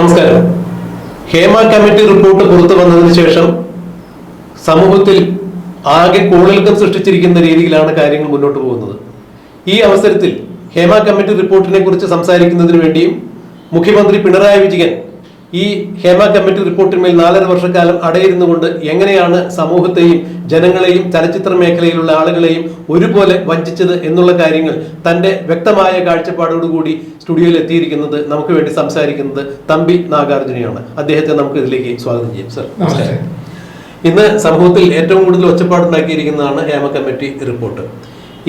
നമസ്കാരം. Hema committee report പുറത്തു വന്നതിന് ശേഷം സമൂഹത്തിൽ ആകെ കോളിളക്കം സൃഷ്ടിച്ചിരിക്കുന്ന രീതിയിലാണ് കാര്യങ്ങൾ മുന്നോട്ട് പോകുന്നത്. ഈ അവസരത്തിൽ ഹേമ കമ്മിറ്റി റിപ്പോർട്ടിനെ കുറിച്ച് സംസാരിക്കുന്നതിന് വേണ്ടിയും മുഖ്യമന്ത്രി പിണറായി വിജയൻ ഈ ഹേമ കമ്മിറ്റി റിപ്പോർട്ടിന്മേൽ നാലര വർഷക്കാലം അടയിരുന്നു കൊണ്ട് എങ്ങനെയാണ് സമൂഹത്തെയും ജനങ്ങളെയും ചലച്ചിത്ര മേഖലയിലുള്ള ആളുകളെയും ഒരുപോലെ വഞ്ചിച്ചത് എന്നുള്ള കാര്യങ്ങൾ തന്റെ വ്യക്തമായ കാഴ്ചപ്പാടോടുകൂടി സ്റ്റുഡിയോയിൽ എത്തിയിരിക്കുന്നത് നമുക്ക് വേണ്ടി സംസാരിക്കുന്നത് തമ്പി നാഗാർജുനയാണ്. അദ്ദേഹത്തെ നമുക്ക് ഇതിലേക്ക് സ്വാഗതം ചെയ്യാം സർ. ഇന്ന് സമൂഹത്തിൽ ഏറ്റവും കൂടുതൽ ഒച്ചപ്പാടുണ്ടാക്കിയിരിക്കുന്നതാണ് ഹേമ കമ്മിറ്റി റിപ്പോർട്ട്.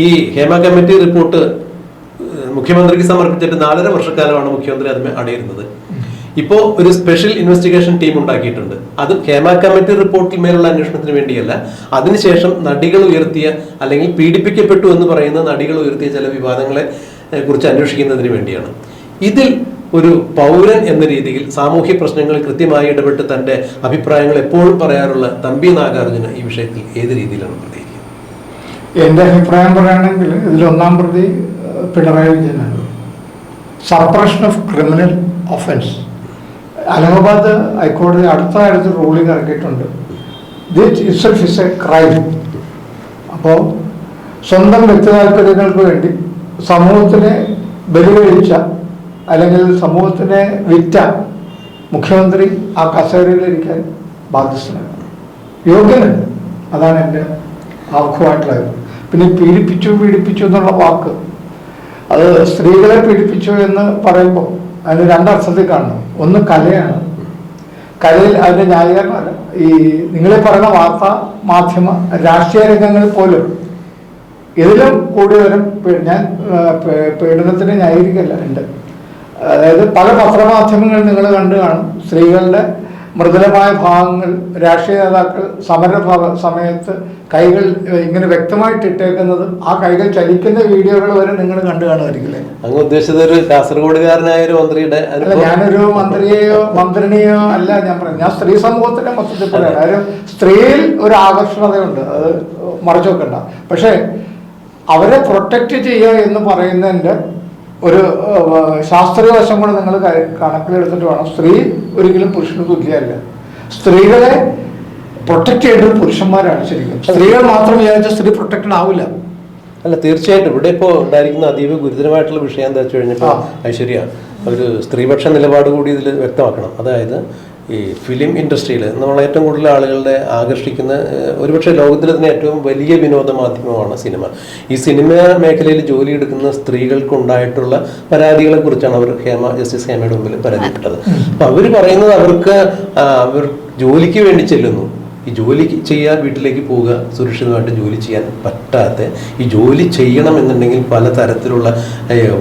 ഈ ഹേമ കമ്മിറ്റി റിപ്പോർട്ട് മുഖ്യമന്ത്രിക്ക് സമർപ്പിച്ചിട്ട് നാലര വർഷക്കാലമാണ് മുഖ്യമന്ത്രി അതിന് അടയിരുന്നത്. ഇപ്പോൾ ഒരു സ്പെഷ്യൽ ഇൻവെസ്റ്റിഗേഷൻ ടീം ഉണ്ടാക്കിയിട്ടുണ്ട്. അത് ഹേമ കമ്മിറ്റി റിപ്പോർട്ടിൽ മേലുള്ള അന്വേഷണത്തിന് വേണ്ടിയല്ല. അതിനുശേഷം നടികൾ ഉയർത്തിയ അല്ലെങ്കിൽ പീഡിപ്പിക്കപ്പെട്ടു എന്ന് പറയുന്ന നടികൾ ഉയർത്തിയ ചില വിവാദങ്ങളെ കുറിച്ച് അന്വേഷിക്കുന്നതിന് വേണ്ടിയാണ്. ഇതിൽ ഒരു പൗരൻ എന്ന രീതിയിൽ സാമൂഹ്യ പ്രശ്നങ്ങളിൽ കൃത്യമായി ഇടപെട്ട് തന്റെ അഭിപ്രായങ്ങൾ എപ്പോഴും പറയാറുള്ള തമ്പി നാഗാർജുന ഈ വിഷയത്തിൽ ഏത് രീതിയിലാണ് പ്രതികരിക്കുന്നത്? എന്റെ അഭിപ്രായം പറയുകയാണെങ്കിൽ ഇതിലൊന്നാം പ്രതി പിണറായി വിജയനാണ്. Suppression of criminal offence Allahabad ഹൈക്കോടതി അടുത്ത കാലത്ത് റൂളിംഗ് ഇറക്കിയിട്ടുണ്ട്. That itself is a crime അപ്പോൾ സ്വന്തം വ്യക്തി താല്പര്യങ്ങൾക്ക് വേണ്ടി സമൂഹത്തിനെ ബലികഴിച്ച അല്ലെങ്കിൽ സമൂഹത്തിനെ വിറ്റ മുഖ്യമന്ത്രി ആ കസേരയിലിരിക്കാൻ ബാധ്യസ്ഥനാണ്. യോഗ്യനല്ല. അതാണ് എന്റെ അഭിപ്രായം. പിന്നെ പീഡിപ്പിച്ചു പീഡിപ്പിച്ചു എന്നുള്ള വാക്ക്. അത് സ്ത്രീകളെ പീഡിപ്പിച്ചു എന്ന് പറയുമ്പോൾ അതിന് രണ്ടർത്ഥത്തിൽ കാണണം. ഒന്ന് കലയാണ്. കലയിൽ അതിന്റെ ന്യായീകരണമല്ല ഈ നിങ്ങളെ പറയുന്ന വാർത്താ മാധ്യമ രാഷ്ട്രീയ രംഗങ്ങളിൽ പോലും ഇതിലും കൂടുതലും ഞാൻ പീഡനത്തിന് ന്യായീകരിക്കല്ല ഉണ്ട്. അതായത് പല പത്രമാധ്യമങ്ങളിൽ നിങ്ങൾ കണ്ടു കാണും സ്ത്രീകളുടെ മൃദുലമായ ഭാഗങ്ങൾ രാഷ്ട്രീയ നേതാക്കൾ സമര സമയത്ത് കൈകൾ ഇങ്ങനെ വ്യക്തമായിട്ട് ഇട്ടേക്കുന്നത് ആ കൈകൾ ചലിക്കുന്ന വീഡിയോകൾ വരെ നിങ്ങൾ കണ്ടു കാണുമായിരിക്കില്ലേ? അങ്ങ് ഉദ്ദേശിച്ചത് ഒരു കാസർഗോഡുകാരനായ ഒരു മന്ത്രിയുടെ അല്ല ഞാനൊരു മന്ത്രിയെയോ മന്ത്രിനെയോ അല്ല ഞാൻ പറയുന്നത് ഞാൻ സ്ത്രീ സമൂഹത്തിന്റെ മൊത്തത്തിൽ പറയാം കാര്യം സ്ത്രീയിൽ ഒരു ആകർഷണതയുണ്ട്. അത് മറച്ചു വെക്കണ്ട. പക്ഷേ അവരെ പ്രൊട്ടക്റ്റ് ചെയ്യുക എന്ന് പറയുന്നതിന്റെ ഒരു ശാസ്ത്രീയ വശം കൂടെ നിങ്ങൾ കണക്കിലെടുത്തിട്ട് വേണം. സ്ത്രീ ഒരിക്കലും പുരുഷന് തുല്യമല്ല സ്ത്രീകളെ പ്രൊട്ടക്ട് ചെയ്യേണ്ടത് പുരുഷന്മാരാണ് ശരിക്കും. സ്ത്രീകൾ മാത്രം വിചാരിച്ച സ്ത്രീ പ്രൊട്ടക്റ്റഡ് ആവില്ല അല്ല തീർച്ചയായിട്ടും. ഇവിടെ ഇപ്പോൾ ഉണ്ടായിരിക്കുന്ന അതീവ ഗുരുതരമായിട്ടുള്ള വിഷയം എന്താ വെച്ച് കഴിഞ്ഞപ്പോൾ ഐശ്വര്യ ഒരു സ്ത്രീപക്ഷ നിലപാട് കൂടി ഇതിൽ വ്യക്തമാക്കണം. അതായത് ഈ ഫിലിം ഇൻഡസ്ട്രിയിൽ നമ്മൾ ഏറ്റവും കൂടുതൽ ആളുകളുടെ ആകർഷിക്കുന്ന ഒരുപക്ഷെ ലോകത്തിലെ തന്നെ ഏറ്റവും വലിയ വിനോദ മാധ്യമമാണ് സിനിമ. ഈ സിനിമ മേഖലയിൽ ജോലി എടുക്കുന്ന സ്ത്രീകൾക്ക് ഉണ്ടായിട്ടുള്ള പരാതികളെ കുറിച്ചാണ് അവർ ഹേമ ജസ്റ്റിസ് ഹേമയുടെ മുമ്പിൽ പരാതിപ്പെട്ടത്. അപ്പൊ അവർ പറയുന്നത് അവർക്ക് അവർ ജോലിക്ക് വേണ്ടി ചെല്ലുന്നു. ഈ ജോലി ചെയ്യാൻ വീട്ടിലേക്ക് പോവുക സുരക്ഷിതമായിട്ട് ജോലി ചെയ്യാൻ പറ്റാത്ത ഈ ജോലി ചെയ്യണം എന്നുണ്ടെങ്കിൽ പല തരത്തിലുള്ള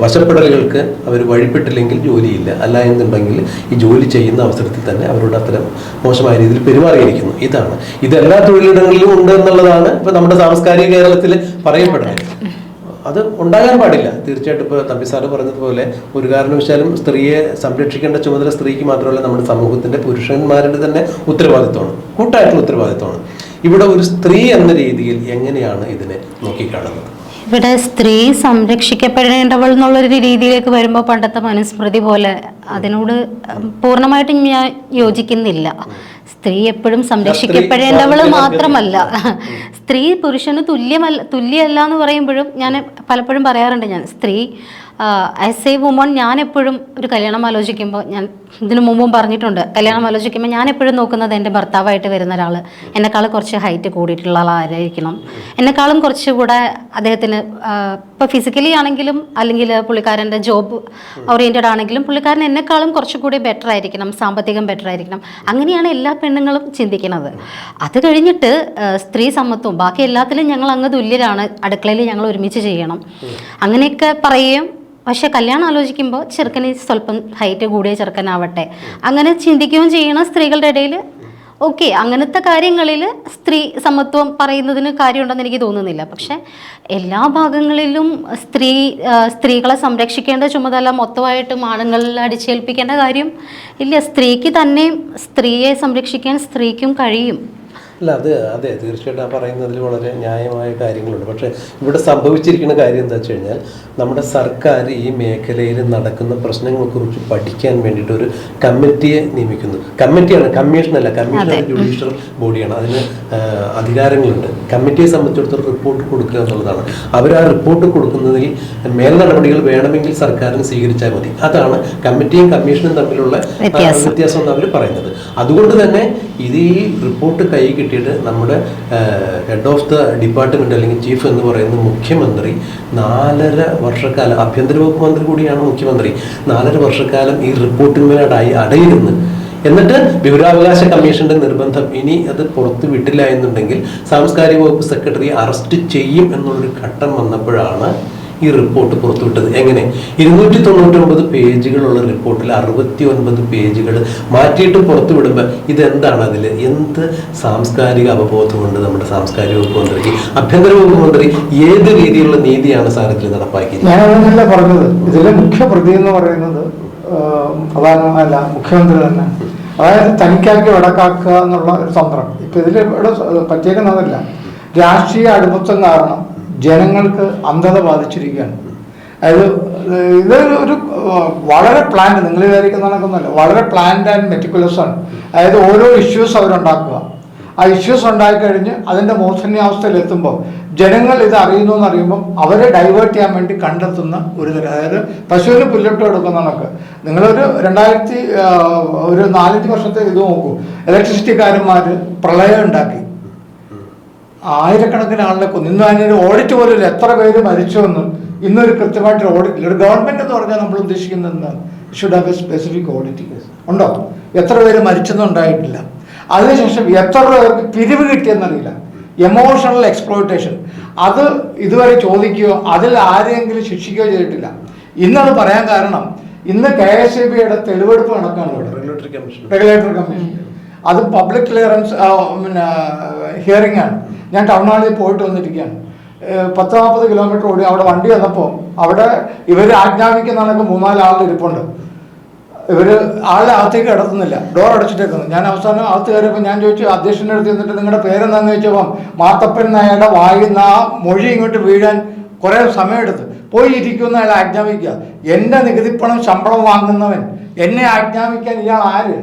വശപ്പെടലുകൾക്ക് അവർ വഴിപ്പെട്ടില്ലെങ്കിൽ ജോലിയില്ല. അല്ല എന്നുണ്ടെങ്കിൽ ഈ ജോലി ചെയ്യുന്ന അവസരത്തിൽ തന്നെ അവരോട് അത്തരം മോശമായ രീതിയിൽ പെരുമാറിയിരിക്കുന്നു. ഇതാണ്. ഇതെല്ലാ തൊഴിലിടങ്ങളിലും ഉണ്ട് എന്നുള്ളതാണ് ഇപ്പൊ നമ്മുടെ സാംസ്കാരിക കേരളത്തിൽ പറയപ്പെടുന്നത്. അത് ഉണ്ടാകാൻ പാടില്ല. തീർച്ചയായിട്ടും ഇപ്പോൾ തമ്പി സാറ് പറഞ്ഞതുപോലെ ഒരു കാരണവശാലും സ്ത്രീയെ സംരക്ഷിക്കേണ്ട ചുമതല സ്ത്രീക്ക് മാത്രമല്ല നമ്മുടെ സമൂഹത്തിന്റെ പുരുഷന്മാരുടെ തന്നെ ഉത്തരവാദിത്വമാണ്. കൂട്ടായിട്ടുള്ള ഉത്തരവാദിത്വമാണ്. ഇവിടെ ഒരു സ്ത്രീ എന്ന രീതിയിൽ എങ്ങനെയാണ് ഇതിനെ നോക്കിക്കാണുന്നത്? ഇവിടെ സ്ത്രീ സംരക്ഷിക്കപ്പെടേണ്ടവൾ എന്നുള്ളൊരു രീതിയിലേക്ക് വരുമ്പോൾ പണ്ടത്തെ മനുസ്മൃതി പോലെ അതിനോട് പൂർണമായിട്ടും ഞാൻ യോജിക്കുന്നില്ല. സ്ത്രീ എപ്പോഴും സംരക്ഷിക്കപ്പെടേണ്ടവൾ മാത്രമല്ല. സ്ത്രീ പുരുഷന് തുല്യമല്ല തുല്യമല്ല എന്ന് പറയുമ്പോഴും ഞാൻ പലപ്പോഴും പറയാറുണ്ട് ഞാൻ സ്ത്രീ ആസ് എ വുമൺ ഞാൻ എപ്പോഴും ഒരു കല്യാണം ആലോചിക്കുമ്പോൾ ഞാൻ ഇതിനു മുമ്പും പറഞ്ഞിട്ടുണ്ട്. കല്യാണം ആലോചിക്കുമ്പോൾ ഞാൻ എപ്പോഴും നോക്കുന്നത് എന്റെ ഭർത്താവായിട്ട് വരുന്ന ഒരാൾ എന്നെക്കാൾ കുറച്ച് ഹൈറ്റ് കൂടിയിട്ടുള്ള ആളായിരിക്കണം. എന്നെക്കാളും കുറച്ചുകൂടെ അദ്ദേഹത്തിന് ഇപ്പോൾ ഫിസിക്കലി ആണെങ്കിലും അല്ലെങ്കിൽ പുള്ളിക്കാരന്റെ ജോബ് ഓറിയന്റഡ് ആണെങ്കിലും പുള്ളിക്കാരൻ എന്നെക്കാളും കുറച്ചുകൂടി ബെറ്റർ ആയിരിക്കണം സാമ്പത്തികം ബെറ്റർ ആയിരിക്കണം. അങ്ങനെയാണ് എല്ലാ പെണ്ണുങ്ങളും ചിന്തിക്കുന്നത്. അത് കഴിഞ്ഞിട്ട് സ്ത്രീ സമത്വം. ബാക്കി എല്ലാത്തിലും ഞങ്ങൾ അങ്ങ് തുല്യരാണ്. അടുക്കളയിൽ ഞങ്ങൾ ഒരുമിച്ച് ചെയ്യണം. അങ്ങനെയൊക്കെ പറയുകയും പക്ഷെ കല്യാണം ആലോചിക്കുമ്പോൾ ചെറുക്കന് സ്വല്പം ഹൈറ്റ് കൂടിയ ചെറുക്കനാവട്ടെ. അങ്ങനെ ചിന്തിക്കുകയും ചെയ്യണം സ്ത്രീകളുടെ ഇടയിൽ ഓക്കെ അങ്ങനത്തെ കാര്യങ്ങളിൽ സ്ത്രീ സമത്വം പറയുന്നതിന് കാര്യമുണ്ടെന്ന് എനിക്ക് തോന്നുന്നില്ല. പക്ഷെ എല്ലാ ഭാഗങ്ങളിലും സ്ത്രീ സ്ത്രീകളെ സംരക്ഷിക്കേണ്ട ചുമതല മൊത്തമായിട്ടും ആണുങ്ങളിൽ അടിച്ചേൽപ്പിക്കേണ്ട കാര്യം ഇല്ല. സ്ത്രീക്ക് തന്നെയും സ്ത്രീയെ സംരക്ഷിക്കാൻ സ്ത്രീക്കും കഴിയും. അല്ല അത് അതെ തീർച്ചയായിട്ടും ആ പറയുന്നതിൽ വളരെ ന്യായമായ കാര്യങ്ങളുണ്ട്. പക്ഷേ ഇവിടെ സംഭവിച്ചിരിക്കുന്ന കാര്യം എന്താ വെച്ച് കഴിഞ്ഞാൽ നമ്മുടെ സർക്കാർ ഈ മേഖലയിൽ നടക്കുന്ന പ്രശ്നങ്ങളെക്കുറിച്ച് പഠിക്കാൻ വേണ്ടിയിട്ട് ഒരു കമ്മിറ്റിയെ നിയമിക്കുന്നു. കമ്മിറ്റിയാണ് കമ്മീഷനല്ല കമ്മീഷൻ ജുഡീഷ്യൽ ബോഡിയാണ്. അതിന് അധികാരങ്ങളുണ്ട്. കമ്മിറ്റിയെ സംബന്ധിച്ചിടത്തോളം റിപ്പോർട്ട് കൊടുക്കുക എന്നുള്ളതാണ്. അവർ ആ റിപ്പോർട്ട് കൊടുക്കുന്നതിൽ മേൽ നടപടികൾ വേണമെങ്കിൽ സർക്കാരിന് സ്വീകരിച്ചാൽ മതി. അതാണ് കമ്മിറ്റിയും കമ്മീഷനും തമ്മിലുള്ള വ്യത്യാസം. വ്യത്യാസം എന്ന് അവർ പറയുന്നത്. അതുകൊണ്ട് തന്നെ ഇത് ഈ റിപ്പോർട്ട് കൈ കിട്ടിയിട്ട് നമ്മുടെ ഹെഡ് ഓഫ് ദ ഡിപ്പാർട്ട്മെന്റ് അല്ലെങ്കിൽ ചീഫ് എന്ന് പറയുന്ന മുഖ്യമന്ത്രി നാലര വർഷക്കാലം ആഭ്യന്തര വകുപ്പ് മന്ത്രി കൂടിയാണ് മുഖ്യമന്ത്രി നാലര വർഷക്കാലം ഈ റിപ്പോർട്ടിന്മേലായി അടയിരുന്നു. എന്നിട്ട് വിവരാവകാശ കമ്മീഷന്റെ നിർബന്ധം ഇനി അത് പുറത്തു വിട്ടില്ല എന്നുണ്ടെങ്കിൽ സാംസ്കാരിക വകുപ്പ് സെക്രട്ടറി അറസ്റ്റ് ചെയ്യും എന്നുള്ളൊരു ഘട്ടം വന്നപ്പോഴാണ് ഈ റിപ്പോർട്ട് പുറത്തുവിട്ടത്? എങ്ങനെ? ഇരുന്നൂറ്റി തൊണ്ണൂറ്റൊമ്പത് പേജുകളുള്ള റിപ്പോർട്ടിൽ അറുപത്തി ഒൻപത് പേജുകൾ മാറ്റിയിട്ട് പുറത്തു വിടുമ്പോൾ ഇതെന്താണ് അതിൽ എന്ത് സാംസ്കാരിക അവബോധമുണ്ട് നമ്മുടെ സാംസ്കാരിക വകുപ്പ് മന്ത്രിക്ക് ആഭ്യന്തര വകുപ്പ് മന്ത്രി ഏത് രീതിയിലുള്ള നീതിയാണ് സാർ നടപ്പാക്കിയത്? ഞാനല്ല പറഞ്ഞത്. ഇതിലെ മുഖ്യ പ്രതി എന്ന് പറയുന്നത് പ്രധാനമല്ല മുഖ്യമന്ത്രി തന്നെ. അതായത് തനിക്കാക്കി വടക്കാക്കുക എന്നുള്ള ഒരു തന്ത്രം. ഇപ്പൊ ഇതിൽ ഇവിടെ പറ്റിയേക്കുന്നതല്ല. രാഷ്ട്രീയ അടുപ്പത്വം കാരണം ജനങ്ങൾക്ക് അന്ധത ബാധിച്ചിരിക്കുകയാണ്. അതായത് ഇത് ഒരു വളരെ പ്ലാൻഡ് നിങ്ങൾ വിചാരിക്കുന്ന കണക്കൊന്നുമല്ല. വളരെ പ്ലാൻഡ് ആൻഡ് മെറ്റിക്കുലസ് ആണ്. അതായത് ഓരോ ഇഷ്യൂസ് അവരുണ്ടാക്കുക. ആ ഇഷ്യൂസ് ഉണ്ടായിക്കഴിഞ്ഞ് അതിന്റെ എത്തുമ്പോൾ ജനങ്ങൾ ഇത് അറിയുന്നു എന്ന് അറിയുമ്പോൾ അവരെ ഡൈവേർട്ട് ചെയ്യാൻ വേണ്ടി കണ്ടെത്തുന്ന ഒരു തരം അതായത് പശുവിന് പുല്ലിട്ട് കൊടുക്കുന്ന കണക്ക്. നിങ്ങളൊരു രണ്ടായിരത്തി ഒരു നാലഞ്ച് വർഷത്തെ ഇത് നോക്കൂ. ഇലക്ട്രിസിറ്റിക്കാരന്മാർ പ്രളയം ഉണ്ടാക്കി. ആയിരക്കണക്കിന് ആളുകളെ കൊന്നു ഇന്ന് അതിനൊരു ഓഡിറ്റ് പോലും എത്ര പേര് മരിച്ചു എന്ന് ഇന്നൊരു കൃത്യമായിട്ടൊരു ഓഡിറ്റ് ഒരു ഗവൺമെന്റ് എന്ന് പറഞ്ഞാൽ നമ്മൾ ഉദ്ദേശിക്കുന്നത് എന്താണ്? Should have a specific audit case ഉണ്ടോ? എത്ര പേര് മരിച്ചെന്നും ഉണ്ടായിട്ടില്ല. അതിനുശേഷം എത്ര പേർക്ക് പിരിവ് കിട്ടിയെന്നറിയില്ല. എമോഷണൽ എക്സ്പ്ലോയിറ്റേഷൻ അത് ഇതുവരെ ചോദിക്കുകയോ അതിൽ ആരെയെങ്കിലും ശിക്ഷിക്കുകയോ ചെയ്തിട്ടില്ല. ഇന്നത് പറയാൻ കാരണം ഇന്ന് കെ എസ് ഇ ബിയുടെ തെളിവെടുപ്പ് നടക്കാണ് ഇവിടെ. റെഗുലേറ്ററി കമ്മീഷൻ റെഗുലേറ്ററി കമ്മീഷൻ അത് പബ്ലിക് ക്ലിയറൻസ് പിന്നെ ഹിയറിംഗ് ആണ്. ഞാൻ ടൗൺ പോയിട്ട് വന്നിരിക്കുകയാണ്. പത്ത് നാൽപ്പത് കിലോമീറ്റർ ഓടി അവിടെ വണ്ടി വന്നപ്പോൾ അവിടെ ഇവർ ആജ്ഞാപിക്കുന്ന കണക്ക് മൂന്നാൽ ആളുടെ ഇരിപ്പുണ്ട്. ഇവർ ആളെ അകത്തേക്ക് കിടത്തുന്നില്ല. ഡോർ അടച്ചിട്ടേക്കുന്നു. ഞാൻ അവസാനം അകത്ത് കയറിയപ്പോൾ ഞാൻ ചോദിച്ചു അധ്യക്ഷന്റെ അടുത്ത് ചെന്നിട്ട് നിങ്ങളുടെ പേരെന്താന്ന് ചോദിച്ചപ്പം മാത്തപ്പൻ നായയുടെ വായിന്ന് ആ മൊഴി ഇങ്ങോട്ട് വീഴാൻ കുറേ സമയമെടുത്ത്. പോയി ഇരിക്കുന്ന അയാൾ ആജ്ഞാപിക്കുക. എന്റെ നികുതിപ്പണം ശമ്പളം വാങ്ങുന്നവൻ. എന്നെ ആജ്ഞാപിക്കാൻ ഇയാൾ ആര്?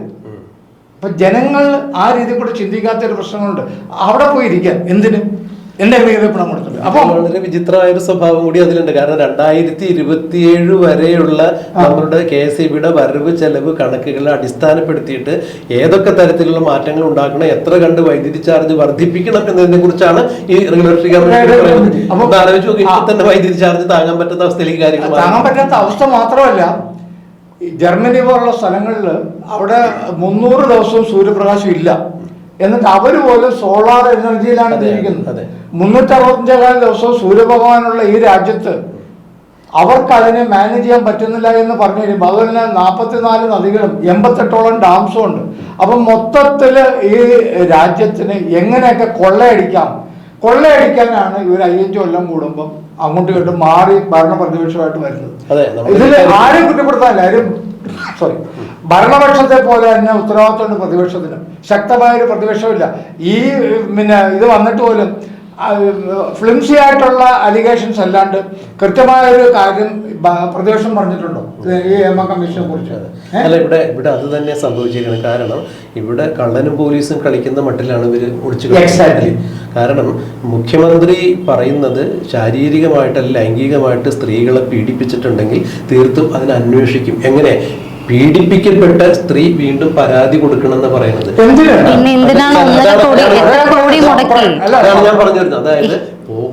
അപ്പൊ ജനങ്ങൾ ആ രീതിയിൽ കൂടെ ചിന്തിക്കാത്ത ഒരു പ്രശ്നങ്ങളുണ്ട്. അവിടെ പോയിരിക്കാൻ എന്തിന്? എന്റെ നികുതിപ്പണം കൊടുത്തിട്ട്. അപ്പൊ വളരെ വിചിത്രമായ ഒരു സ്വഭാവം കൂടി അതിലുണ്ട്. കാരണം രണ്ടായിരത്തി ഇരുപത്തിയേഴ് വരെയുള്ള നമ്മളുടെ കെ എസ് ഇ ബിയുടെ വരവ് ചെലവ് കണക്കുകളെ അടിസ്ഥാനപ്പെടുത്തിയിട്ട് ഏതൊക്കെ തരത്തിലുള്ള മാറ്റങ്ങൾ ഉണ്ടാക്കണം എത്ര കണ്ട് വൈദ്യുതി ചാർജ് വർദ്ധിപ്പിക്കണം എന്നതിനെ കുറിച്ചാണ് ഈ റെഗുലേറ്ററി ഗവൺമെന്റ് ആലോചിച്ച് നോക്കി. തന്നെ വൈദ്യുതി ചാർജ് താങ്ങാൻ പറ്റുന്ന അവസ്ഥയിലേക്ക് കാര്യങ്ങൾ താങ്ങാൻ പറ്റാത്ത അവസ്ഥ മാത്രമല്ല ഈ ജർമ്മനി പോലുള്ള സ്ഥലങ്ങളിൽ അവിടെ മുന്നൂറ് ദിവസവും സൂര്യപ്രകാശം ഇല്ല. എന്നിട്ട് അവർ പോലും സോളാർ എനർജിയിലാണ് ജീവിക്കുന്നത്. മുന്നൂറ്റി അറുപത്തഞ്ചേകാൽ ദിവസവും സൂര്യഭഗവാനുള്ള ഈ രാജ്യത്ത് അവർക്ക് അതിനെ മാനേജ് ചെയ്യാൻ പറ്റുന്നില്ല എന്ന് പറഞ്ഞു കഴിയുമ്പോൾ അതുപോലെ തന്നെ നാൽപ്പത്തിനാല് നദികളും എൺപത്തെട്ടോളം ഡാംസും ഉണ്ട്. അപ്പം മൊത്തത്തിൽ ഈ രാജ്യത്തിന് എങ്ങനെയൊക്കെ കൊള്ളയടിക്കാം? കൊള്ളയടിക്കാനാണ് ഇവർ അയ്യഞ്ചു കൊല്ലം കൂടുമ്പം അങ്ങോട്ടും ഇങ്ങോട്ടും മാറി ഭരണ പ്രതിപക്ഷമായിട്ട് വരുന്നത് ഇതിൽ ആരും കുറ്റപ്പെടുത്താനില്ല. ആരും സോറി ഭരണപക്ഷത്തെ പോലെ തന്നെ ഉത്തരവാദിത്തമുണ്ട് പ്രതിപക്ഷത്തിന്. ശക്തമായൊരു പ്രതിപക്ഷമില്ല ഈ പിന്നെ ഇത് വന്നിട്ട് പോലും ഫ്ലിംസി ആയിട്ടുള്ള അലിഗേഷൻസ് അല്ലാണ്ട് കൃത്യമായ ഒരു കാര്യം പ്രദേശം പ്രതിപക്ഷം പറഞ്ഞിട്ടുണ്ടോ ഈ എം കമ്മീഷനെ കുറിച്ച്. അല്ല ഇവിടെ ഇവിടെ അത് തന്നെ സംഭവിച്ചിരിക്കുന്നത് കാരണം ഇവിടെ കള്ളനും പോലീസും കളിക്കുന്ന മട്ടിലാണ് ഇവർ ഒളിച്ചു Exactly. കാരണം മുഖ്യമന്ത്രി പറയുന്നത് ശാരീരികമായിട്ടല്ല ലൈംഗികമായിട്ട് സ്ത്രീകളെ പീഡിപ്പിച്ചിട്ടുണ്ടെങ്കിൽ തീർത്തും അതിനെ അന്വേഷിക്കും. എങ്ങനെ? പീഡിപ്പിക്കപ്പെട്ട സ്ത്രീ വീണ്ടും പരാതി കൊടുക്കണം എന്ന് പറയുന്നത് അതാണ് ഞാൻ പറഞ്ഞു വരുന്നത് അതായത്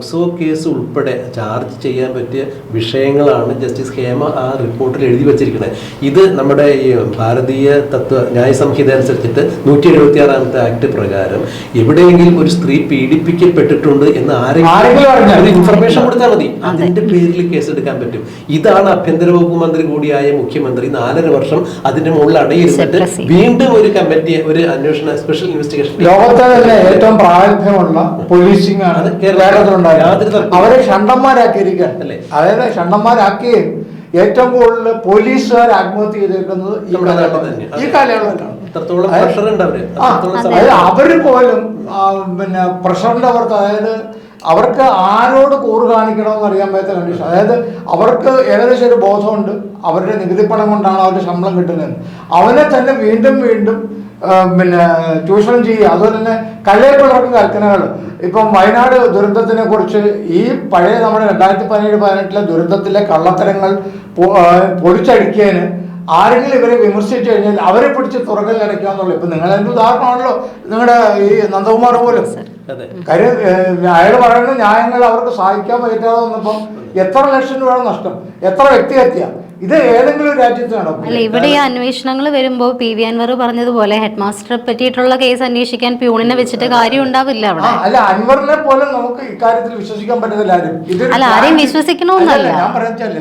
പോക്സോ കേസ് ഉൾപ്പെടെ ചാർജ് ചെയ്യാൻ പറ്റിയ വിഷയങ്ങളാണ് ജസ്റ്റിസ് ഹേമ ആ റിപ്പോർട്ടിൽ എഴുതി വെച്ചിരിക്കുന്നത്. ഇത് നമ്മുടെ ഈ ഭാരതീയ തത്വ ന്യായ സംഹിത അനുസരിച്ചിട്ട് നൂറ്റി എഴുപത്തി ആറാമത്തെ ആക്ട് പ്രകാരം എവിടെയെങ്കിലും ഒരു സ്ത്രീ പീഡിപ്പിക്കപ്പെട്ടിട്ടുണ്ട് എന്ന് ആരെങ്കിലും ഒരു ഇൻഫർമേഷൻ കൊടുത്താൽ മതി. അതിന്റെ പേരിൽ കേസ് എടുക്കാൻ പറ്റും. ഇതാണ് ആഭ്യന്തര വകുപ്പ് മന്ത്രി കൂടിയായ മുഖ്യമന്ത്രി നാലര വർഷം അതിന്റെ മുകളിൽ അടയിരുന്നിട്ട് വീണ്ടും ഒരു കമ്മിറ്റി ഒരു അന്വേഷണ സ്പെഷ്യൽ ഇൻവെസ്റ്റിഗേഷൻ ലോകത്തെ തന്നെ ഏറ്റവും പ്രാഗൽഭ്യമുള്ള പോലീസിംഗ് ആണ് കേരളത്തിലുണ്ടായിരുന്നത് കേരളത്തിലുണ്ടായത് അവരെ ഷണ്ടന്മാരാക്കിയിരിക്കുകയാണ്. അല്ലേ? അതായത് ഷണ്ടന്മാരാക്കി ഏറ്റവും കൂടുതൽ പോലീസുകാർ ആത്മഹത്യ ചെയ്തേക്കുന്നത് ഈ നാട്ടിൽ ഈ കാലയളവിലാണ് അതായത് പോലും പിന്നെ പ്രഷറിന്റെ അവർക്ക് അതായത് അവർക്ക് ആരോട് കൂറ് കാണിക്കണമെന്ന് അറിയാൻ പറ്റാത്ത കണ്ടീഷൻ അതായത് അവർക്ക് ഏകദേശം ഒരു ബോധമുണ്ട്. അവരുടെ നികുതി പണം കൊണ്ടാണ് അവരുടെ ശമ്പളം കിട്ടുന്നത്. അവനെ തന്നെ വീണ്ടും വീണ്ടും പിന്നെ ചൂഷണം ചെയ്യുക. അതുപോലെ തന്നെ കല്ലേപ്പിളർക്ക് കൽക്കനകൾ. ഇപ്പം വയനാട് ദുരന്തത്തിനെ കുറിച്ച് ഈ പഴയ നമ്മുടെ രണ്ടായിരത്തി പതിനേഴ് പതിനെട്ടിലെ ദുരന്തത്തിലെ കള്ളത്തരങ്ങൾ പൊ- ആ, പൊളിച്ചടിക്കാന് ആരെങ്കിലും ഇവരെ വിമർശിച്ചു കഴിഞ്ഞാൽ അവരെ പിടിച്ച് തുറകലിൽ അടയ്ക്കാന്നുള്ളൂ ഇപ്പൊ നിങ്ങൾ അതിന്റെ ഉദാഹരണമാണല്ലോ? നിങ്ങളുടെ ഈ നന്ദകുമാർ പോലും. അതെ. കാര്യം അയാൾ പറയുന്ന ന്യായങ്ങൾ അവർക്ക് സഹായിക്കാൻ പറ്റാതെ വന്നപ്പം എത്ര ലക്ഷം രൂപ നഷ്ടം? എത്ര വ്യക്തിഹത്യ? ഇത് ഏതെങ്കിലും രാജ്യത്തിനാണോ രാജ്യത്ത് നടക്കും. അല്ല ഇവിടെ ഈ അന്വേഷണങ്ങൾ വരുമ്പോൾ പി വി അൻവർ പറഞ്ഞതുപോലെ ഹെഡ് മാസ്റ്ററെ പറ്റിയിട്ടുള്ള കേസ് അന്വേഷിക്കാൻ പ്യൂണിനെ വെച്ചിട്ട് കാര്യം ഉണ്ടാവില്ല അവിടെ. അല്ല അൻവറിനെ പോലും നമുക്ക് ഇക്കാര്യത്തിൽ വിശ്വസിക്കാൻ പറ്റത്തില്ല ആരും. അല്ല, ആരെയും വിശ്വസിക്കണമെന്നല്ല. ഞാൻ പറഞ്ഞാൽ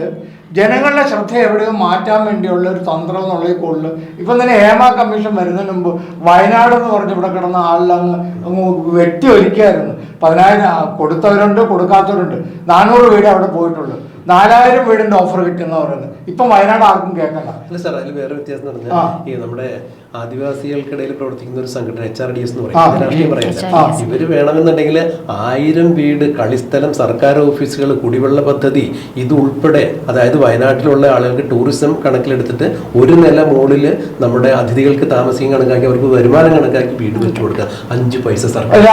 ജനങ്ങളുടെ ശ്രദ്ധ എവിടെയോ മാറ്റാൻ വേണ്ടിയുള്ള ഒരു തന്ത്രം എന്നുള്ള കൂടുതൽ ഇപ്പം തന്നെ ഹേമ കമ്മീഷൻ വരുന്നതിന് മുമ്പ് വയനാട് എന്ന് പറഞ്ഞ് ഇവിടെ കിടന്ന ആളിലങ്ങ് അങ്ങ് വെട്ടി ഒരുക്കിയായിരുന്നു പതിനായിരം കൊടുത്തവരുണ്ട് കൊടുക്കാത്തവരുണ്ട്. നാനൂറ് വീട് അവിടെ പോയിട്ടുള്ളൂ. നാലായിരം വീടിന്റെ ഓഫർ കിട്ടുന്ന പറയുന്നത്. ഇപ്പം വയനാട് ആർക്കും കേൾക്കണ്ട. അല്ല സാർ അതിൽ വേറെ വ്യത്യാസം പറഞ്ഞാൽ ഈ നമ്മുടെ ആദിവാസികൾക്കിടയിൽ പ്രവർത്തിക്കുന്ന ഒരു സംഘടന എച്ച് ആർ ഡി എസ് എന്ന് പറയുന്നത് പറയും. രാഷ്ട്രീയം. ഇവർ വേണമെന്നുണ്ടെങ്കിൽ ആയിരം വീട് കളിസ്ഥലം സർക്കാർ ഓഫീസുകൾ കുടിവെള്ള പദ്ധതി ഇത് ഉൾപ്പെടെ അതായത് വയനാട്ടിലുള്ള ആളുകൾക്ക് ടൂറിസം കണക്കിലെടുത്തിട്ട് ഒരു നില മുകളിൽ നമ്മുടെ അതിഥികൾക്ക് താമസിക്കാൻ കണക്കാക്കി അവർക്ക് വരുമാനം കണക്കാക്കി വീട് വെച്ചു കൊടുക്കുക. അഞ്ച് പൈസ സർക്കാർ.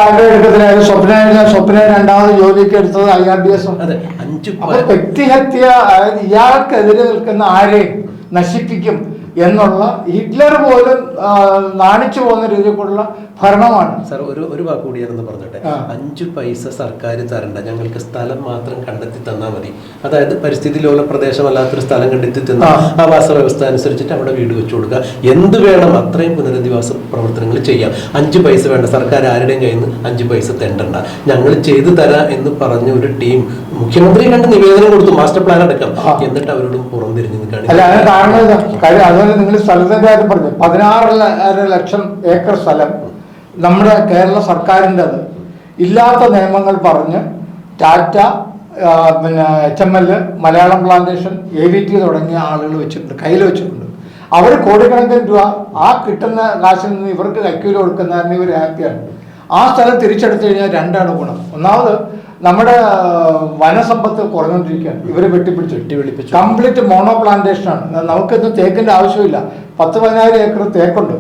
സ്വപ്ന രണ്ടാമത് ജോലിക്ക് എടുത്തത് ഐ ആർ ഡി എസ് അതെ അഞ്ച് വ്യക്തിഹത്യ അതായത് ഇയാൾക്കെതിരെ നിൽക്കുന്ന ആരെയും നശിപ്പിക്കും. എന്നുള്ള ഹിറ്റ്ലർ പോലും നാണിച്ചു പോകുന്ന രീതിക്കുള്ള ഭരണമാണ്. സാർ ഒരു ഒരു വാക്ക് കൂടി ഞാനൊന്ന് പറഞ്ഞോട്ടെ? അഞ്ച് പൈസ സർക്കാർ തരണ്ട. ഞങ്ങൾക്ക് സ്ഥലം മാത്രം കണ്ടെത്തി തന്നാൽ മതി. അതായത് പരിസ്ഥിതി ലോല പ്രദേശമല്ലാത്തൊരു സ്ഥലം കണ്ടെത്തി തന്ന. ആവാസ വ്യവസ്ഥ അനുസരിച്ചിട്ട് അവിടെ വീട് വെച്ചു കൊടുക്കുക. എന്ത് വേണം അത്രയും പുനരധിവാസ പ്രവർത്തനങ്ങൾ ചെയ്യാം. അഞ്ച് പൈസ വേണ്ട. സർക്കാർ ആരുടെയും കയ്യിൽ നിന്ന് അഞ്ച് പൈസ തെണ്ടണ്ട ഞങ്ങൾ ചെയ്തു തരാം എന്ന് പറഞ്ഞ ഒരു ടീം മുഖ്യമന്ത്രി കണ്ട് നിവേദനം കൊടുത്തു. മാസ്റ്റർ പ്ലാൻ അടക്കം. എന്നിട്ട് അവരോട് പുറംതിരിഞ്ഞ് നിൽക്കുകയാണ്. അതുപോലെ നിങ്ങൾ സ്ഥലത്തിന്റെ കാര്യം പറഞ്ഞു പതിനാറ് ലക്ഷം ഏക്കർ സ്ഥലം നമ്മുടെ കേരള സർക്കാരിന്റെ അത് ഇല്ലാത്ത നിയമങ്ങൾ പറഞ്ഞ് ടാറ്റ പിന്നെ H M L Malayalam plantation A V T തുടങ്ങിയ ആളുകൾ വെച്ചിട്ടുണ്ട് കയ്യിൽ വെച്ചിട്ടുണ്ട്. അവർ കോടിക്കണക്കിന് രൂപ ആ കിട്ടുന്ന കാശിൽ നിന്ന് ഇവർക്ക് കൈക്കൂലി കൊടുക്കുന്നതിന് ഇവർ ഹാപ്പിയാണ് ആ സ്ഥലം തിരിച്ചെടുത്തു കഴിഞ്ഞാൽ രണ്ടാണ് ഗുണം. ഒന്നാമത് നമ്മുടെ വനസമ്പത്ത് കുറഞ്ഞുകൊണ്ടിരിക്കുകയാണ്. ഇവരെ വെട്ടിപ്പിടിച്ചു. വെട്ടിവെളിപ്പിച്ചു. കംപ്ലീറ്റ് മോണോ പ്ലാന്റേഷൻ ആണ് നമുക്ക് ഇന്ന് തേക്കിന്റെ ആവശ്യമില്ല. പത്ത് പതിനായിരം ഏക്കർ തേക്കുണ്ട്.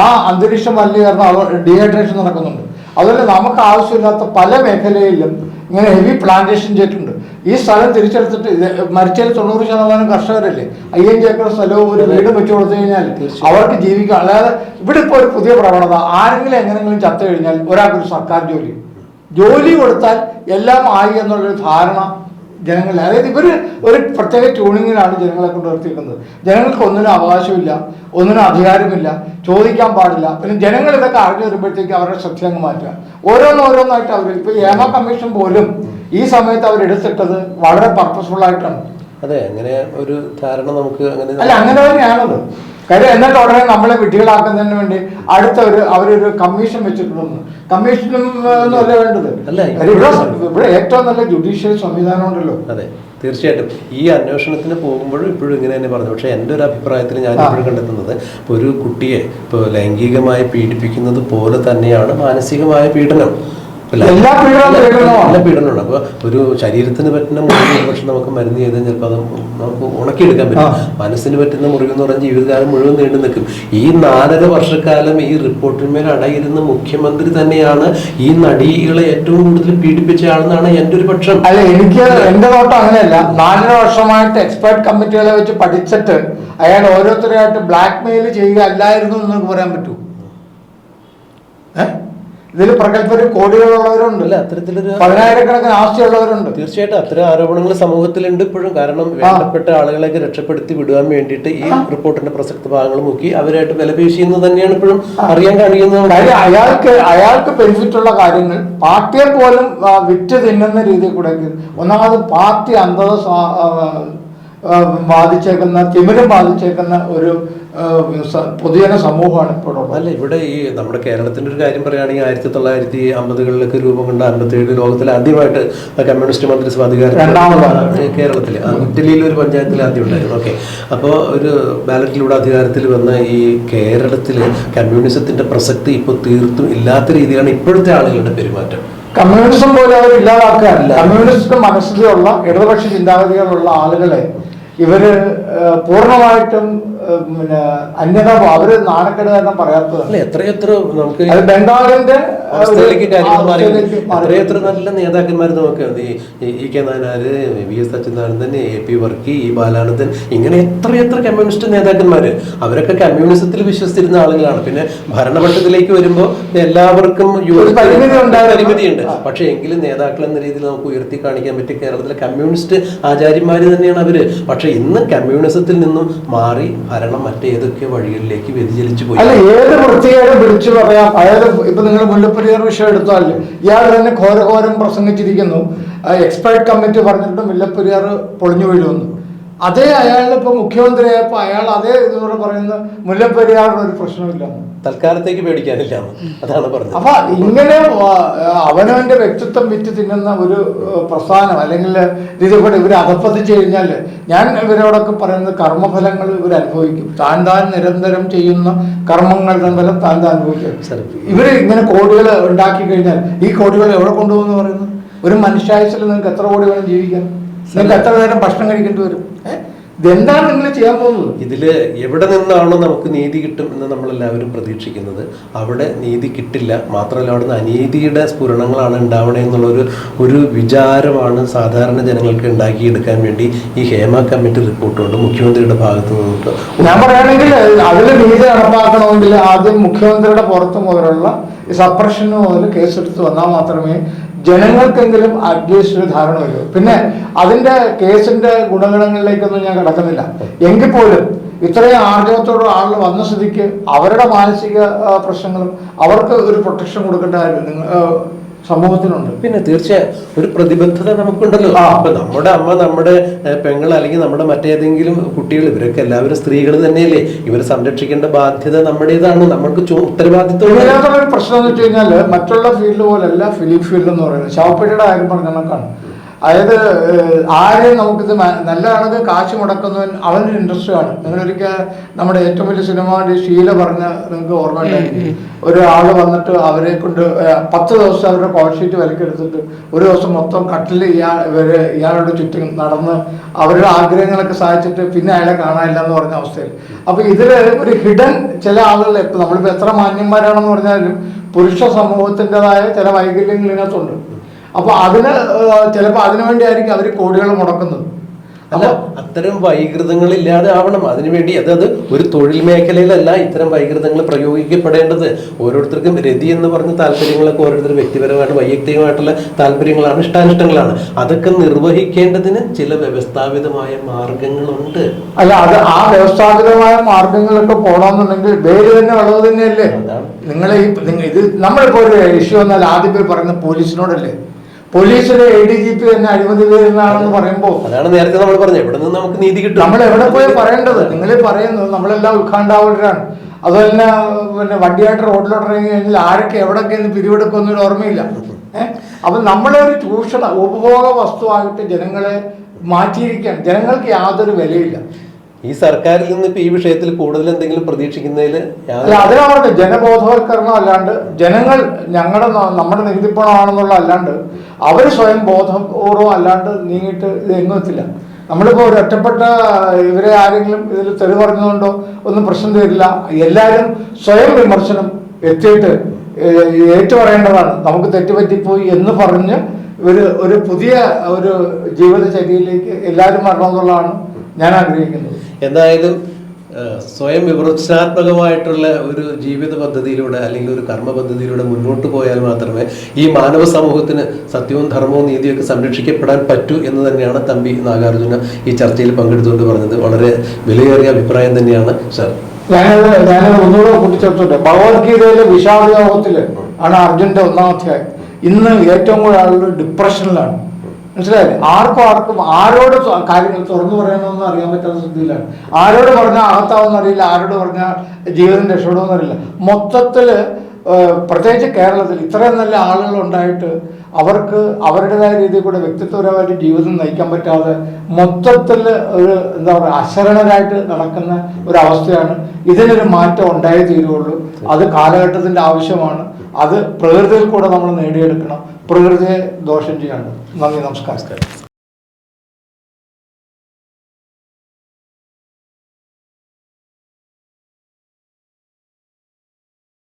ആ അന്തരീക്ഷ മലിനീകരണം ഡീഹൈഡ്രേഷൻ നടക്കുന്നുണ്ട്. അതുപോലെ നമുക്ക് ആവശ്യമില്ലാത്ത പല മേഖലയിലും ഇങ്ങനെ ഹെവി പ്ലാന്റേഷൻ ചെയ്തിട്ടുണ്ട്. ഈ സ്ഥലം തിരിച്ചെടുത്തിട്ട് ഇത് മരിച്ചതിൽ തൊണ്ണൂറ് ശതമാനം കർഷകരല്ലേ? അയ്യഞ്ച് ഏക്കർ സ്ഥലവും ഒരു വീട് വെച്ചു കൊടുത്തു കഴിഞ്ഞാൽ അവർക്ക് ജീവിക്കാം അല്ലാതെ ഇവിടെ ഇപ്പോൾ ഒരു പുതിയ പ്രവണത. ആരെങ്കിലും എങ്ങനെങ്കിലും ചത്തു കഴിഞ്ഞാൽ ഒരാൾക്കൊരു സർക്കാർ ജോലി. ജോലി കൊടുത്താൽ എല്ലാം ആയി എന്നുള്ളൊരു ധാരണ ജനങ്ങളിൽ അതായത് ഇവർ ഒരു പ്രത്യേക ട്യൂണിങ്ങിലാണ് ജനങ്ങളെ കൊണ്ട് നിർത്തിയിരിക്കുന്നത് ജനങ്ങൾക്ക് ഒന്നിനും അവകാശമില്ല ഒന്നിനും അധികാരമില്ല ചോദിക്കാൻ പാടില്ല. പിന്നെ ജനങ്ങൾ ഇതൊക്കെ അറിഞ്ഞു വരുമ്പോഴത്തേക്ക് അവരുടെ ശ്രദ്ധ അങ്ങ് മാറ്റുക. ഓരോന്നോരോന്നായിട്ട് അവർ ഇപ്പോൾ ഏമ കമ്മീഷൻ പോലും ഈ സമയത്ത് അവർ എടുത്തിട്ടത് വളരെ പർപ്പസ്ഫുൾ ആയിട്ടാണ്. അതെ അങ്ങനെ ഒരു ധാരണ നമുക്ക് അങ്ങനെ അല്ല അങ്ങനെ തന്നെയാണത്. കാര്യം എന്നിട്ട് ഉടനെ നമ്മളെ വിട്ടികളാക്കുന്നതിന് വേണ്ടി അടുത്ത ഒരു അവരൊരു കമ്മീഷൻ വെച്ചിട്ടുണ്ടെന്ന്. കമ്മീഷനും ഒന്നുമല്ല വേണ്ടത്. ഇവിടെ ഇവിടെ ഏറ്റവും നല്ല ജുഡീഷ്യൽ സംവിധാനം ഉണ്ടല്ലോ. അതെ തീർച്ചയായിട്ടും. ഈ അന്വേഷണത്തിന് പോകുമ്പോഴും ഇപ്പോഴും ഇങ്ങനെ തന്നെ പറഞ്ഞു. പക്ഷേ എന്റെ ഒരു അഭിപ്രായത്തിൽ ഞാൻ. ഇപ്പോഴും കണ്ടെത്തുന്നത് ഒരു കുട്ടിയെ ഇപ്പോൾ ലൈംഗികമായി പീഡിപ്പിക്കുന്നത് പോലെ തന്നെയാണ് മാനസികമായ പീഡനം. എല്ലാ പീഡനമാണ്. അപ്പോൾ ഒരു ശരീരത്തിന് പറ്റുന്ന മുറിവ് പക്ഷെ നമുക്ക് മരുന്ന് ചെയ്ത് ചിലപ്പോൾ അത് നമുക്ക് ഉണക്കിയെടുക്കാൻ പറ്റും. മനസ്സിന് പറ്റുന്ന മുറിവ് എന്ന് പറഞ്ഞാൽ ജീവിതകാലം മുഴുവൻ നീണ്ടു നിൽക്കും. ഈ നാലര വർഷക്കാലം ഈ റിപ്പോർട്ടിന്മേൽ അടയിരുന്ന മുഖ്യമന്ത്രി തന്നെയാണ് ഈ നടികളെ ഏറ്റവും കൂടുതൽ പീഡിപ്പിച്ച ആളെന്നാണ് എന്റെ ഒരു പക്ഷം. അല്ല എനിക്ക് എന്റെ നോട്ടം അങ്ങനെയല്ല. നാലര വർഷമായിട്ട് എക്സ്പേർട്ട് കമ്മിറ്റികളെ വെച്ച് പഠിച്ചിട്ട് അയാൾ ഓരോരുത്തരെയായിട്ട് ബ്ലാക്ക് മെയിൽ ചെയ്യുക അല്ലായിരുന്നു എന്ന് നമുക്ക് പറയാൻ പറ്റൂ. ഏഹ് ഇതിൽ പ്രഗത്ഭര് കോടികളുള്ളവരുണ്ട്. അല്ല അത്തരത്തിലൊരു പതിനായിരക്കണക്കിന് ആസ്തിയുള്ളവരുണ്ട്. തീർച്ചയായിട്ടും അത്തരം ആരോപണങ്ങൾ സമൂഹത്തിലുണ്ട് ഇപ്പോഴും. കാരണം വേണ്ടപ്പെട്ട ആളുകളെയൊക്കെ രക്ഷപ്പെടുത്തി വിടുവാൻ വേണ്ടിയിട്ട് ഈ റിപ്പോർട്ടിന്റെ പ്രസക്ത ഭാഗങ്ങൾ നോക്കി അവരായിട്ട് വിലപേശിയെന്ന് തന്നെയാണ് ഇപ്പോഴും അറിയാൻ കഴിയുന്നത്. അയാൾക്ക് അയാൾക്ക് ബെനിഫിറ്റ് ഉള്ള കാര്യങ്ങൾ പാർട്ടിയെ പോലും വിറ്റ് തിന്നുന്ന രീതിയിൽ കൂടെ ഒന്നാമത് പാർട്ടി അന്ധത ആ, ബാധിച്ചേക്കുന്ന തിമിരം ബാധിച്ചേക്കുന്ന ഒരു പൊതുജന സമൂഹമാണ് ഇപ്പോഴുള്ളത്. അല്ല ഇവിടെ ഈ നമ്മുടെ കേരളത്തിന്റെ ഒരു കാര്യം പറയുകയാണെങ്കിൽ ആയിരത്തി തൊള്ളായിരത്തി അമ്പതുകളിലൊക്കെ രൂപം കൊണ്ട അമ്പത്തേഴ് ലോകത്തിൽ ആദ്യമായിട്ട് കമ്മ്യൂണിസ്റ്റ് മന്ത്രിസഭ അധികാരം രണ്ടാമതാണ്. കേരളത്തിൽ ഇറ്റലിയിൽ ഒരു പഞ്ചായത്തിൽ ആദ്യം ഉണ്ടായിരുന്നു. ഓക്കെ. അപ്പോൾ ഒരു ബാലറ്റിലൂടെ അധികാരത്തിൽ വന്ന ഈ കേരളത്തിൽ കമ്മ്യൂണിസത്തിന്റെ പ്രസക്തി ഇപ്പോൾ തീർത്തും ഇല്ലാത്ത രീതിയിലാണ് ഇപ്പോഴത്തെ ആളുകളുടെ പെരുമാറ്റം. കമ്മ്യൂണിസം പോലെ അവർ ഇല്ലാതാക്കാറില്ല. കമ്മ്യൂണിസ്റ്റ് മനസ്സിലുള്ള ഇടതുപക്ഷ ചിന്താഗതികളുള്ള ആളുകളെ ഇവർ പൂർണമായിട്ടും പിന്നെ അന്യത അവർ നാണക്കേട് കാരണം എത്രയെത്ര നമുക്ക് ബംഗാളിന്റെ അവസ്ഥയിലേക്ക്. എത്രയെത്ര നല്ല നേതാക്കന്മാർ നമുക്ക് E K Nayanar V S Achuthanandan A P Varkey E Balanandan ഇങ്ങനെ എത്രയെത്ര കമ്മ്യൂണിസ്റ്റ് നേതാക്കന്മാര്. അവരൊക്കെ കമ്മ്യൂണിസത്തിൽ വിശ്വസിച്ചിരുന്ന ആളുകളാണ്. പിന്നെ ഭരണപക്ഷത്തിലേക്ക് വരുമ്പോൾ എല്ലാവർക്കും. പരിമിതിയുണ്ട്. പക്ഷേ എങ്കിലും നേതാക്കൾ എന്ന രീതിയിൽ നമുക്ക് ഉയർത്തി കാണിക്കാൻ പറ്റിയ കേരളത്തിലെ കമ്മ്യൂണിസ്റ്റ് ആചാര്യന്മാർ തന്നെയാണ് അവർ. പക്ഷെ ഇന്ന് കമ്മ്യൂണിസത്തിൽ നിന്നും മാറി ഭരണം മറ്റേതൊക്കെ വഴികളിലേക്ക് വ്യതിചലിച്ചു പോയി. അല്ല ഏത് വൃത്തികേടും വിളിച്ചു പറയാം. അതായത് ഇപ്പൊ നിങ്ങൾ മുല്ലപ്പെരിയാർ വിഷയം എടുത്താൽ ഇയാൾ തന്നെ ഘോരഘോരം പ്രസംഗിച്ചിരിക്കുന്നു. എക്സ്പേർട്ട് കമ്മിറ്റി പറഞ്ഞിട്ട് മുല്ലപ്പെരിയാർ പൊളിഞ്ഞു വീഴുമെന്ന്. അതേ അയാൾ ഇപ്പൊ മുഖ്യമന്ത്രിയായപ്പോ അയാൾ അതേ ഇതോടെ പറയുന്ന മുല്ലപ്പെരിയാറിന് ഒരു പ്രശ്നമില്ല തൽക്കാലത്തേക്ക് പേടിക്കാനില്ല. അതാണ് പറഞ്ഞത്. അപ്പൊ ഇങ്ങനെ അവനവന്റെ വ്യക്തിത്വം വിറ്റ് തിന്നുന്ന ഒരു പ്രസ്ഥാനം അല്ലെങ്കിൽ ഇതിലൂടെ ഇവർ അകപ്പതിച്ചു കഴിഞ്ഞാൽ ഞാൻ ഇവരോടൊക്കെ പറയുന്നത് കർമ്മഫലങ്ങൾ ഇവർ അനുഭവിക്കും. താൻ താൻ നിരന്തരം ചെയ്യുന്ന കർമ്മങ്ങളുടെ ഫലം താൻ താൻ അനുഭവിക്കും. ഇവർ ഇങ്ങനെ കോടികൾ ഉണ്ടാക്കി കഴിഞ്ഞാൽ ഈ കോടികൾ എവിടെ കൊണ്ടുപോകുന്നു പറയുന്നത്? ഒരു മനുഷ്യായുസിൽ നിങ്ങൾക്ക് എത്ര കോടി വേണം ജീവിക്കാൻ? നിങ്ങൾക്ക് എത്ര നേരം ഭക്ഷണം കഴിക്കേണ്ടി വരും? ഇതെന്താണ് നിങ്ങൾ ചെയ്യാൻ പോകുന്നത്? ഇതിൽ എവിടെ നിന്നാണോ നമുക്ക് നീതി കിട്ടും എന്ന് നമ്മളെല്ലാവരും പ്രതീക്ഷിക്കുന്നത്. അവിടെ നീതി കിട്ടില്ല. മാത്രമല്ല അവിടുന്ന് അനീതിയുടെ സ്ഫുരണങ്ങളാണ് ഉണ്ടാവണേ എന്നുള്ളൊരു ഒരു വിചാരമാണ് സാധാരണ ജനങ്ങൾക്ക് ഉണ്ടാക്കിയെടുക്കാൻ വേണ്ടി ഈ ഹേമ കമ്മിറ്റി റിപ്പോർട്ട് കൊണ്ട് മുഖ്യമന്ത്രിയുടെ ഭാഗത്ത് നിന്നിട്ട് ഞാൻ പറയുകയാണെങ്കിൽ അതിൽ നീതി നടപ്പാക്കണമെങ്കിൽ ആദ്യം മുഖ്യമന്ത്രിയുടെ പുറത്ത് മുതലുള്ള സപ്രഷന് മുതൽ കേസെടുത്ത് വന്നാൽ മാത്രമേ ജനങ്ങൾക്കെങ്കിലും അറ്റ്ലീസ്റ്റ് ഒരു ധാരണ വരും. പിന്നെ അതിന്റെ കേസിന്റെ ഗുണഗണങ്ങളിലേക്കൊന്നും ഞാൻ കിടക്കുന്നില്ല. എങ്കിൽ പോലും ഇത്രയും ആർജവത്തോടെ ആളുകൾ വന്ന സ്ഥിതിക്ക് അവരുടെ മാനസിക പ്രശ്നങ്ങളും അവർക്ക് ഒരു പ്രൊട്ടക്ഷൻ കൊടുക്കേണ്ട കാര്യം സമൂഹത്തിനുണ്ട് പിന്നെ തീർച്ചയായും ഒരു പ്രതിബദ്ധത നമുക്കുണ്ടല്ലോ. ആ. അപ്പൊ നമ്മുടെ അമ്മ നമ്മുടെ പെങ്ങൾ അല്ലെങ്കിൽ നമ്മുടെ മറ്റേതെങ്കിലും കുട്ടികൾ ഇവരൊക്കെ എല്ലാവരും സ്ത്രീകൾ തന്നെയല്ലേ. ഇവരെ സംരക്ഷിക്കേണ്ട ബാധ്യത നമ്മുടേതാണ്. നമ്മൾക്ക് ചു- ഉത്തരവാദിത്വം പ്രശ്നം എന്ന് വെച്ച് കഴിഞ്ഞാൽ മറ്റുള്ള ഫീൽഡ് പോലെയല്ല ഫിലിം ഫീൽഡ് എന്ന് പറയുന്നത്. ശവപ്പെട്ടിയുടെ കാര്യം പറഞ്ഞ കണക്കാണ് അതായത് ആരെ ആരെയും നമുക്കിത് നല്ലതാണത് കാശ് മുടക്കുന്നവൻ അവനൊരു ഇൻട്രസ്റ്റ് ആണ്. നിങ്ങളൊരിക്കൽ നമ്മുടെ ഏറ്റവും വലിയ സിനിമ ശീല പറഞ്ഞ നിങ്ങൾക്ക് ഓർമ്മ ഒരാൾ വന്നിട്ട് അവരെ കൊണ്ട് പത്ത് ദിവസം അവരുടെ കോൾ ഷീറ്റ് വിലക്കെടുത്തിട്ട് ഒരു ദിവസം മൊത്തം കട്ടിൽ ഇയാൾ ഇവർ ഇയാളുടെ ചുറ്റും നടന്ന് അവരുടെ ആഗ്രഹങ്ങളൊക്കെ സാധിച്ചിട്ട് പിന്നെ അയാളെ കാണാനില്ല എന്ന് പറഞ്ഞ അവസ്ഥയിൽ. അപ്പൊ ഇതിൽ ഒരു ഹിഡൻ ചില ആളുകൾ ഇപ്പൊ നമ്മളിപ്പോ എത്ര മാന്യന്മാരാണെന്ന് പറഞ്ഞാലും പുരുഷ സമൂഹത്തിന്റെതായ ചില വൈകല്യങ്ങൾ ഇതിനകത്തുണ്ട്. അപ്പൊ അതിന് ചിലപ്പോൾ അതിനു വേണ്ടിയായിരിക്കും അവർ കോടികൾ മുടക്കുന്നത്. അല്ല അത്തരം വൈകൃതങ്ങൾ ഇല്ലാതെ ആവണം. അതിനുവേണ്ടി അതായത് ഒരു തൊഴിൽ മേഖലയിലല്ല ഇത്തരം വൈകൃതങ്ങൾ പ്രയോഗിക്കപ്പെടേണ്ടത്. ഓരോരുത്തർക്കും രതി എന്ന് പറഞ്ഞ താല്പര്യങ്ങളൊക്കെ ഓരോരുത്തർ വ്യക്തിപരമായിട്ട് വൈയക്തികമായിട്ടുള്ള താല്പര്യങ്ങളാണ് ഇഷ്ടാനിഷ്ടങ്ങളാണ്. അതൊക്കെ നിർവഹിക്കേണ്ടതിന് ചില വ്യവസ്ഥാപിതമായ മാർഗങ്ങളുണ്ട്. അല്ല അത് ആ വ്യവസ്ഥാപിതമായ മാർഗങ്ങളൊക്കെ പോകണമെന്നുണ്ടെങ്കിൽ വേര് തന്നെ ഉള്ളത് തന്നെയല്ലേ? നിങ്ങളെ ഇത് നമ്മളിപ്പോ ഒരു ഇഷ്യൂ വന്നാൽ ആദ്യം പോയി പറയുന്ന പോലീസിനോടല്ലേ? പോലീസിലെ എ ഡി ജി പി തന്നെ അഴിമതി വരുന്നതാണെന്ന് പറയുമ്പോൾ അതാണ് നേരത്തെ നമ്മൾ പറഞ്ഞത്. എവിടെ നിന്ന് നമുക്ക് നീതി കിട്ടും. നമ്മൾ എവിടെ പോയി പറയേണ്ടത്? നിങ്ങൾ പറയുന്നത് നമ്മളെല്ലാം ഉത്കാണ്ടാവുകയാണ് അതുപോലെ പിന്നെ വണ്ടിയായിട്ട് റോഡിലോട്ട് ഇറങ്ങി കഴിഞ്ഞാൽ ആരൊക്കെ എവിടെയൊക്കെ ഇന്ന് പിരിവെടുക്കുന്നൊരു ഓർമ്മയില്ല. അപ്പൊ നമ്മളെ ഒരു ചൂഷണ ഉപഭോഗ വസ്തുവായിട്ട് ജനങ്ങളെ മാറ്റിയിരിക്കാൻ ജനങ്ങൾക്ക് യാതൊരു വിലയില്ല. ഈ സർക്കാരിൽ നിന്ന് ഇപ്പൊ ഈ വിഷയത്തിൽ കൂടുതൽ എന്തെങ്കിലും പ്രതീക്ഷിക്കുന്നതിൽ അതിനാ അതിനാണ് ജനബോധവൽക്കരണം അല്ലാണ്ട് ജനങ്ങൾ ഞങ്ങളുടെ നമ്മുടെ നികുതിപ്പണമാണെന്നുള്ള അല്ലാണ്ട് അവർ സ്വയം ബോധപൂർവം അല്ലാണ്ട് നീങ്ങിയിട്ട് ഇത് എത്തില്ല. നമ്മളിപ്പോൾ ഒരു ഒറ്റപ്പെട്ട ഇവരെ ആരെങ്കിലും ഇതിൽ തെളിവ് പറഞ്ഞതുകൊണ്ടോ ഒന്നും പ്രശ്നം തരില്ല. എല്ലാവരും സ്വയം വിമർശനം എത്തിയിട്ട് ഏറ്റുപറയേണ്ടതാണ്. ഏറ്റു പറയേണ്ടതാണ് നമുക്ക് തെറ്റുപറ്റിപ്പോയി എന്ന് പറഞ്ഞ് ഒരു ഒരു പുതിയ ഒരു ജീവിതചര്യയിലേക്ക് എല്ലാവരും വരണമെന്നുള്ളതാണ് ഞാൻ ആഗ്രഹിക്കുന്നത്. എന്തായാലും സ്വയം വിമർശനാത്മകമായിട്ടുള്ള ഒരു ജീവിത പദ്ധതിയിലൂടെ അല്ലെങ്കിൽ ഒരു കർമ്മ പദ്ധതിയിലൂടെ മുന്നോട്ട് പോയാൽ മാത്രമേ ഈ മാനവ സമൂഹത്തിന് സത്യവും ധർമ്മവും നീതിയൊക്കെ സംരക്ഷിക്കപ്പെടാൻ പറ്റൂ എന്ന് തന്നെയാണ് തമ്പി നാഗാർജുന ഈ ചർച്ചയിൽ പങ്കെടുത്തുകൊണ്ട് പറഞ്ഞത്. വളരെ വിലയേറിയ അഭിപ്രായം തന്നെയാണ് സർ. ഞാനത് ഒന്നുകൂടെ കൂട്ടിച്ചേർത്തോട്ടെ ഭഗവത്ഗീതയിലെ വിഷാദയോഗത്തിൽ ആണ് അർജുന്റെ ഒന്നാം അധ്യായം ഇന്ന് ഏറ്റവും കൂടുതൽ ആളുകൾ ഡിപ്രഷനിലാണ് മനസ്സിലായില്ലേ? ആർക്കും ആർക്കും ആരോട് കാര്യങ്ങൾ തുറന്നു പറയണമെന്ന് അറിയാൻ പറ്റാത്ത സ്ഥിതിയിലാണ് ആരോട് പറഞ്ഞാൽ അകത്താവെന്ന് അറിയില്ല ആരോട് പറഞ്ഞാൽ ജീവിതം രക്ഷപ്പെടുമെന്ന് അറിയില്ല. മൊത്തത്തിൽ പ്രത്യേകിച്ച് കേരളത്തിൽ ഇത്രയും നല്ല ആളുകൾ ഉണ്ടായിട്ട് അവർക്ക് അവരുടേതായ രീതിയിൽ കൂടെ വ്യക്തിത്വപരമായിട്ട് ജീവിതം നയിക്കാൻ പറ്റാതെ മൊത്തത്തിൽ ഒരു എന്താ പറയുക അശരണരായിട്ട് നടക്കുന്ന ഒരു അവസ്ഥയാണ് ഇതിനൊരു മാറ്റം ഉണ്ടായേ തീരുള്ളൂ. അത് കാലഘട്ടത്തിന്റെ ആവശ്യമാണ്. അത് പ്രകൃതിയിൽ കൂടെ നമ്മൾ നേടിയെടുക്കണം. പ്രകൃതിയെ ദോഷം ചെയ്യാണ്ട് നന്ദി നമസ്കാരം.